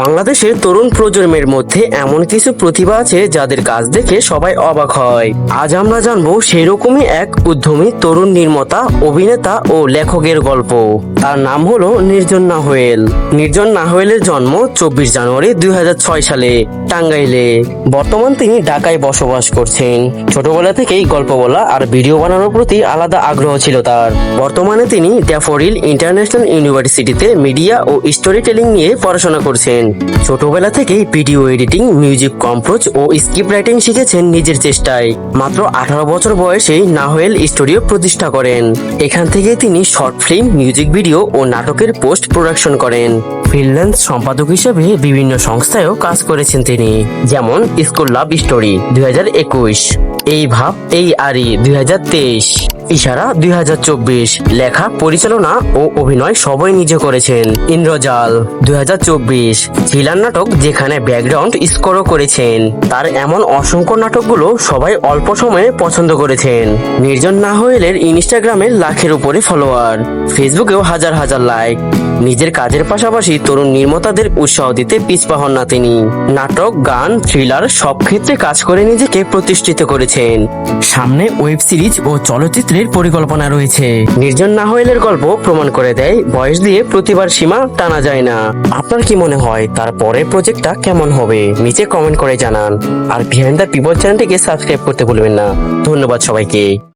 বাংলাদেশের তরুণ প্রজন্মের মধ্যে এমন কিছু প্রতিভা আছে যাদের কাজ দেখে সবাই অবাক হয়। আজ আমরা জানব সেরকমই এক উদ্যমী তরুণ নির্মাতা, অভিনেতা ও লেখকের গল্প। তার নাম হলো নির্জন নাহোয়েল নির্জন নাহোয়েলের জন্ম চব্বিশ জানুয়ারি দুই হাজার ছয় সালে টাঙ্গাইলে। বর্তমান তিনি ঢাকায় বসবাস করছেন। ছোটবেলা থেকেই গল্প বলা আর ভিডিও বানানোর প্রতি আলাদা আগ্রহ ছিল তার। বর্তমানে তিনি ড্যাফোরিল ইন্টারন্যাশনাল ইউনিভার্সিটিতে মিডিয়া ও স্টোরি টেলিং নিয়ে পড়াশোনা করছেন। ছোটবেলা থেকেই ভিডিও এডিটিং, মিউজিক কম্পোজ ও স্ক্রিপ্ট রাইটিং শিখেছেন নিজের চেষ্টায়। মাত্র আঠারো বছর বয়সেই নাহোয়েল স্টুডিও প্রতিষ্ঠা করেন। এখান থেকে তিনি শর্ট ফিল্ম, মিউজিক ভিডিও ও নাটকের পোস্ট প্রোডাকশন করেন। ফ্রিল্যান্স সম্পাদক হিসেবে বিভিন্ন সংস্থায়ও কাজ করেছেন তিনি, যেমন স্কুল লাভ স্টোরি দুই হাজার একুশ, এই ভাব, এই আরি দুই হাজার তেইশ। ইশারা দুই হাজার চব্বিশ, লেখা, পরিচালনা ও অভিনয় সবই নিজে করেছেন ইন্দ্রজাল। দুই ঝিলার নাটক যেখানে ব্যাকগ্রাউন্ড স্কোরও করেছেন। তার এমন অসংখ্য নাটকগুলো সবাই অল্প সময়ে পছন্দ করেছেন। নির্জন নাহোয়েলের ইনস্টাগ্রামে লাখের উপরে ফলোয়ার ফেসবুকেও হাজার হাজার লাইক নিজের কাজের পাশাপাশি তরুণ নির্মাতাদের উৎসাহ দিতে পিছপা হন না তিনি। নাটক, গান থ্রিলার সব ক্ষেত্রে কাজ করে নিজেকে প্রতিষ্ঠিত করেছেন। সামনে ওয়েব সিরিজ ও চলচ্চিত্রের পরিকল্পনা রয়েছে। নির্জন না হইলের গল্প প্রমাণ করে দেয়, বয়স দিয়ে প্রতিবার সীমা টানা যায় না। আপনার কি মনে হয়, তার পরের প্রজেক্টটা কেমন হবে? নিচে কমেন্ট করে জানান। আর বিহাইন্ড দ্য পিপল চ্যানেলটিকে সাবস্ক্রাইব করতে ভুলবেন না। ধন্যবাদ সবাইকে।